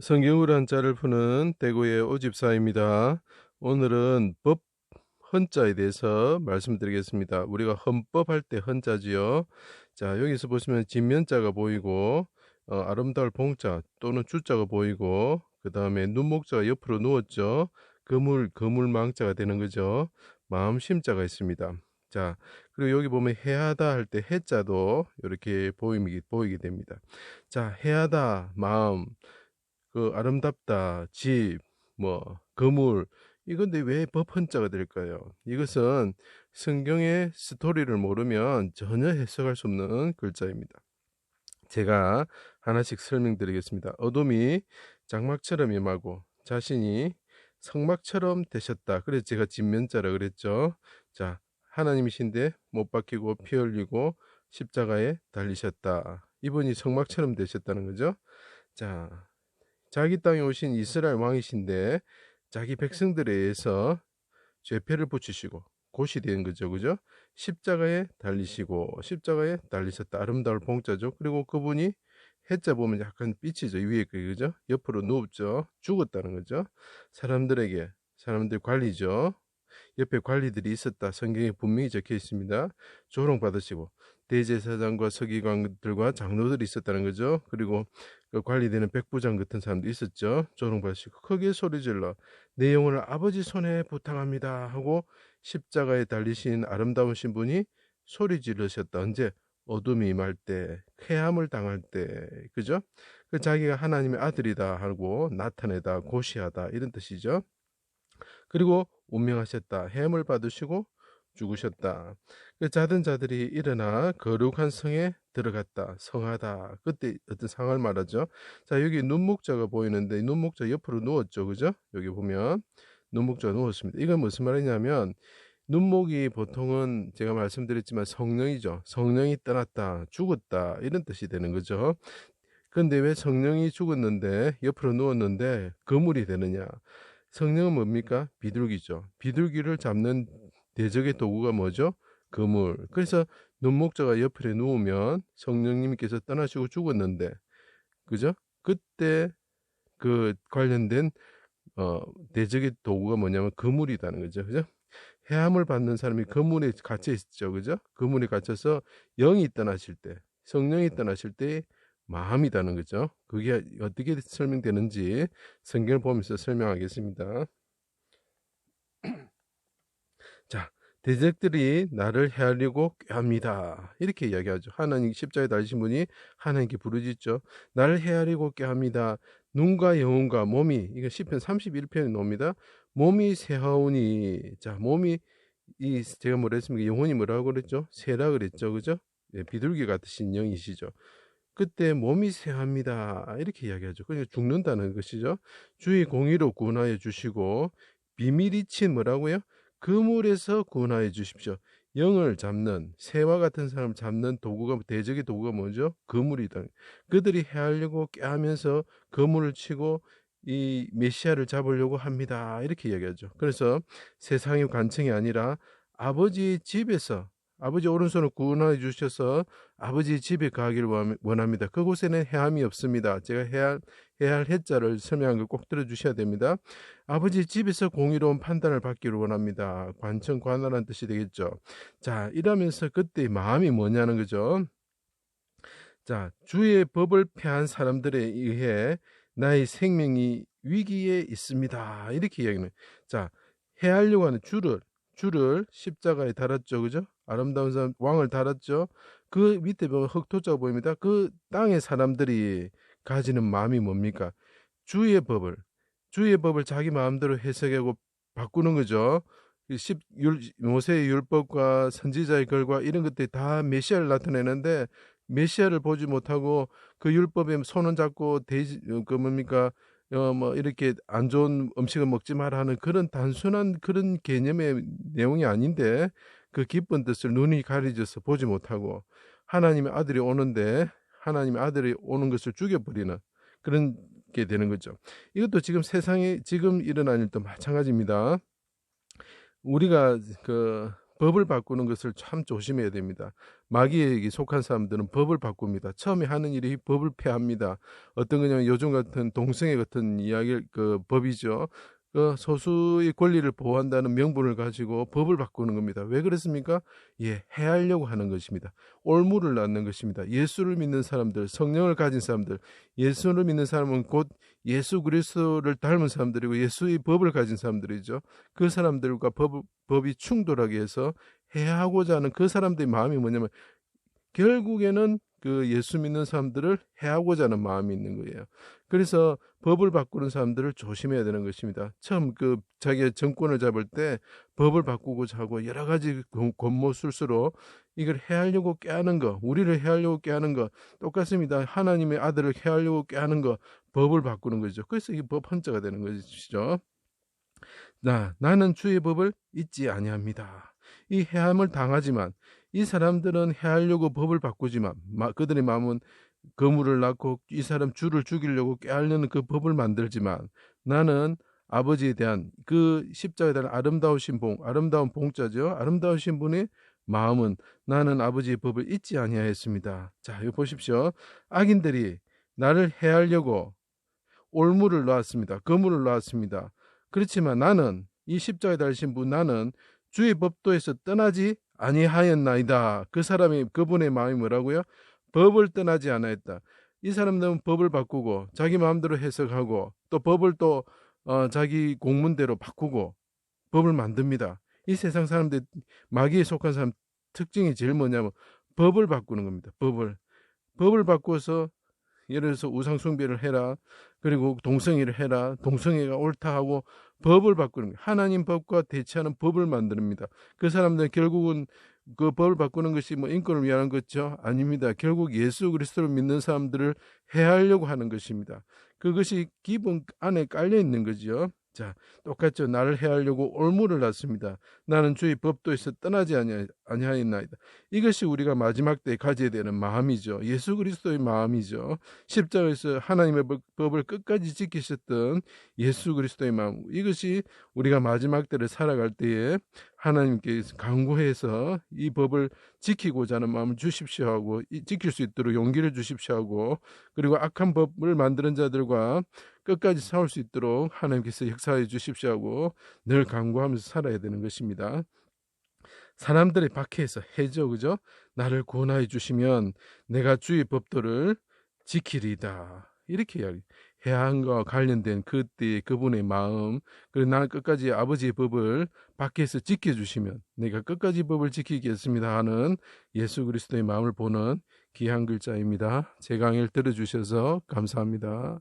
성경으로 한자를 푸는 대구의 오집사입니다. 오늘은 법 헌자에 대해서 말씀드리겠습니다. 우리가 헌법할 때 헌자지요. 자 여기서 보시면 진면자가 보이고 어, 아름다울 봉자 또는 주자가 보이고 그 다음에 눈목자가 옆으로 누웠죠. 그물 그물망자가 되는 거죠. 마음심자가 있습니다. 자 그리고 여기 보면 해하다 할 때 해자도 이렇게 보이게 보이게 됩니다. 자 해하다 마음 그 아름답다, 집, 뭐 거물 이건데 왜 법헌자가 될까요? 이것은 성경의 스토리를 모르면 전혀 해석할 수 없는 글자입니다. 제가 하나씩 설명드리겠습니다. 어둠이 장막처럼 임하고 자신이 성막처럼 되셨다. 그래서 제가 진면자라 그랬죠. 자, 하나님이신데 못 박히고 피 흘리고 십자가에 달리셨다. 이분이 성막처럼 되셨다는 거죠. 자, 자기 땅에 오신 이스라엘 왕이신데 자기 백성들에 의해서 죄패를 붙이시고 곧이 된 거죠. 그죠? 십자가에 달리시고 십자가에 달리셨다. 아름다울 봉자죠. 그리고 그분이 해자 보면 약간 빛이죠. 위에 그 그죠? 옆으로 누웠죠. 죽었다는 거죠. 사람들에게 사람들 관리죠. 옆에 관리들이 있었다. 성경에 분명히 적혀 있습니다. 조롱 받으시고 대제사장과 서기관들과 장로들이 있었다는 거죠. 그리고 그 관리되는 백부장 같은 사람도 있었죠. 조롱받으시고 크게 소리질러 내 영혼을 아버지 손에 부탁합니다 하고 십자가에 달리신 아름다우신 분이 소리 지르셨다. 언제 어둠이 임할 때, 쾌함을 당할 때, 그죠? 그 자기가 하나님의 아들이다 하고 나타내다, 고시하다 이런 뜻이죠. 그리고 운명하셨다. 해을 받으시고 죽으셨다. 그 자든 자들이 일어나 거룩한 성에 들어갔다. 성하다. 그때 어떤 상을 말하죠. 자, 여기 눈목자가 보이는데 눈목자 옆으로 누웠죠. 그죠? 여기 보면 눈목자가 누웠습니다. 이건 무슨 말이냐면 눈목이 보통은 제가 말씀드렸지만 성령이죠. 성령이 떠났다, 죽었다 이런 뜻이 되는 거죠. 근데 왜 성령이 죽었는데 옆으로 누웠는데 거물이 되느냐? 성령은 뭡니까? 비둘기죠. 비둘기를 잡는 대적의 도구가 뭐죠? 그물. 그래서 눈목자가 옆에 누우면 성령님께서 떠나시고 죽었는데, 그죠? 그때 그 관련된 어, 대적의 도구가 뭐냐면 그물이라는 거죠. 그죠? 해함을 받는 사람이 그물에 갇혀 있죠. 그죠? 그물에 갇혀서 영이 떠나실 때, 성령이 떠나실 때 마음이라는 거죠. 그게 어떻게 설명되는지 성경을 보면서 설명하겠습니다. 자, 대적들이 나를 헤아리고 꾀합니다. 이렇게 이야기하죠. 하나님 십자에 달리신 분이 하나님께 부르짖죠. 나를 헤아리고 꾀합니다. 눈과 영혼과 몸이 이거 시편 31편에 나옵니다. 몸이 새하오니 자 몸이 이 제가 뭐라 했습니까? 영혼이 뭐라고 그랬죠? 새라 그랬죠, 그죠? 예, 비둘기 같으신 영이시죠. 그때 몸이 새합니다. 이렇게 이야기하죠. 그러니까 죽는다는 것이죠. 주의 공의로 구원하여 주시고 비밀이 친 뭐라고요? 그물에서 구원하여 주십시오. 영을 잡는 새와 같은 사람을 잡는 도구가 대적의 도구가 뭐죠? 그물이다. 그들이 헤아려고 깨하면서 그물을 치고 이 메시아를 잡으려고 합니다. 이렇게 이야기하죠. 그래서 세상의 관청이 아니라 아버지 집에서 아버지 오른손을 구원해 주셔서 아버지 집에 가기를 원합니다. 그곳에는 해함이 없습니다. 제가 해야, 해야 할 해자를 설명한 걸 꼭 들어주셔야 됩니다. 아버지 집에서 공의로운 판단을 받기를 원합니다. 관청, 관할한 뜻이 되겠죠. 자, 이러면서 그때 마음이 뭐냐는 거죠. 자, 주의 법을 폐한 사람들에 의해 나의 생명이 위기에 있습니다. 이렇게 이야기는. 자, 해하려고 하는 주를, 주를 십자가에 달았죠. 그죠? 아름다운 사람 왕을 달았죠. 그 밑에 보면 흑토자가 보입니다. 그 땅의 사람들이 가지는 마음이 뭡니까? 주의 법을 주의 법을 자기 마음대로 해석하고 바꾸는 거죠. 십, 율, 모세의 율법과 선지자의 결과 이런 것들이 다 메시아를 나타내는데 메시아를 보지 못하고 그 율법에 손을 잡고 돼지 그 뭡니까 어 뭐 이렇게 안 좋은 음식을 먹지 마라 하는 그런 단순한 그런 개념의 내용이 아닌데 그 기쁜 뜻을 눈이 가려져서 보지 못하고 하나님의 아들이 오는데 하나님의 아들이 오는 것을 죽여버리는 그런 게 되는 거죠. 이것도 지금 세상에 지금 일어난 일도 마찬가지입니다. 우리가 그 법을 바꾸는 것을 참 조심해야 됩니다. 마귀에게 속한 사람들은 법을 바꿉니다. 처음에 하는 일이 법을 폐합니다. 어떤 거냐면 요즘 같은 동성애 같은 이야기 그 법이죠. 그 소수의 권리를 보호한다는 명분을 가지고 법을 바꾸는 겁니다. 왜 그렇습니까? 예, 해하려고 하는 것입니다. 올무를 낳는 것입니다. 예수를 믿는 사람들, 성령을 가진 사람들, 예수를 믿는 사람은 곧 예수 그리스도를 닮은 사람들이고 예수의 법을 가진 사람들이죠. 그 사람들과 법, 법이 충돌하게 해서 해하고자 하는 그 사람들의 마음이 뭐냐면 결국에는 그 예수 믿는 사람들을 해하고자 하는 마음이 있는 거예요. 그래서 법을 바꾸는 사람들을 조심해야 되는 것입니다. 처음 그 자기의 정권을 잡을 때 법을 바꾸고자 하고 여러 가지 권모술수로 이걸 해하려고 깨하는 거, 우리를 해하려고 깨하는 거 똑같습니다. 하나님의 아들을 해하려고 깨하는 거, 법을 바꾸는 거죠. 그래서 이법 헌자가 되는 것이죠. 나 나는 주의 법을 잊지 아니합니다. 이 해함을 당하지만 이 사람들은 해하려고 법을 바꾸지만 그들의 마음은 거물을 낳고 이 사람 주를 죽이려고 깨하려는 그 법을 만들지만 나는 아버지에 대한 그 십자가에 대한 아름다우신 봉, 아름다운 봉자죠. 아름다우신 분의 마음은 나는 아버지의 법을 잊지 아니하였습니다. 자, 이거 보십시오. 악인들이 나를 해하려고 올무를 놓았습니다. 거물을 놓았습니다. 그렇지만 나는 이 십자가에 달신 분 나는 주의 법도에서 떠나지 아니하였나이다. 그 사람이 그분의 마음이 뭐라고요? 법을 떠나지 않았다. 이 사람들은 법을 바꾸고 자기 마음대로 해석하고 또 법을 또 어, 자기 공문대로 바꾸고 법을 만듭니다. 이 세상 사람들 마귀에 속한 사람 특징이 제일 뭐냐면 법을 바꾸는 겁니다. 법을 법을 바꿔서 예를 들어서 우상 숭배를 해라. 그리고 동성애를 해라. 동성애가 옳다 하고 법을 바꾸는 거예요. 하나님 법과 대체하는 법을 만듭니다. 그 사람들은 결국은 그 법을 바꾸는 것이 뭐 인권을 위한 거죠? 아닙니다. 결국 예수 그리스도를 믿는 사람들을 해하려고 하는 것입니다. 그것이 기본 안에 깔려 있는 거죠. 자, 똑같죠. 나를 해하려고 올무를 놨습니다. 나는 주의 법도에서 떠나지 아니하였나이다. 이것이 우리가 마지막 때 가져야 되는 마음이죠. 예수 그리스도의 마음이죠. 십자가에서 하나님의 법을 끝까지 지키셨던 예수 그리스도의 마음. 이것이 우리가 마지막 때를 살아갈 때에 하나님께 강구해서 이 법을 지키고자 하는 마음을 주십시오 하고 지킬 수 있도록 용기를 주십시오 하고 그리고 악한 법을 만드는 자들과 끝까지 싸울 수 있도록 하나님께서 역사해 주십시오 하고 늘 강구하면서 살아야 되는 것입니다. 사람들이 박해해서 해죠, 그죠? 나를 구원하여 주시면 내가 주의 법도를 지키리다. 이렇게 이야기. 해안과 관련된 그때 그분의 마음, 그리고 나는 끝까지 아버지의 법을 밖에서 지켜주시면 내가 끝까지 법을 지키겠습니다 하는 예수 그리스도의 마음을 보는 귀한 글자입니다. 제 강의를 들어주셔서 감사합니다.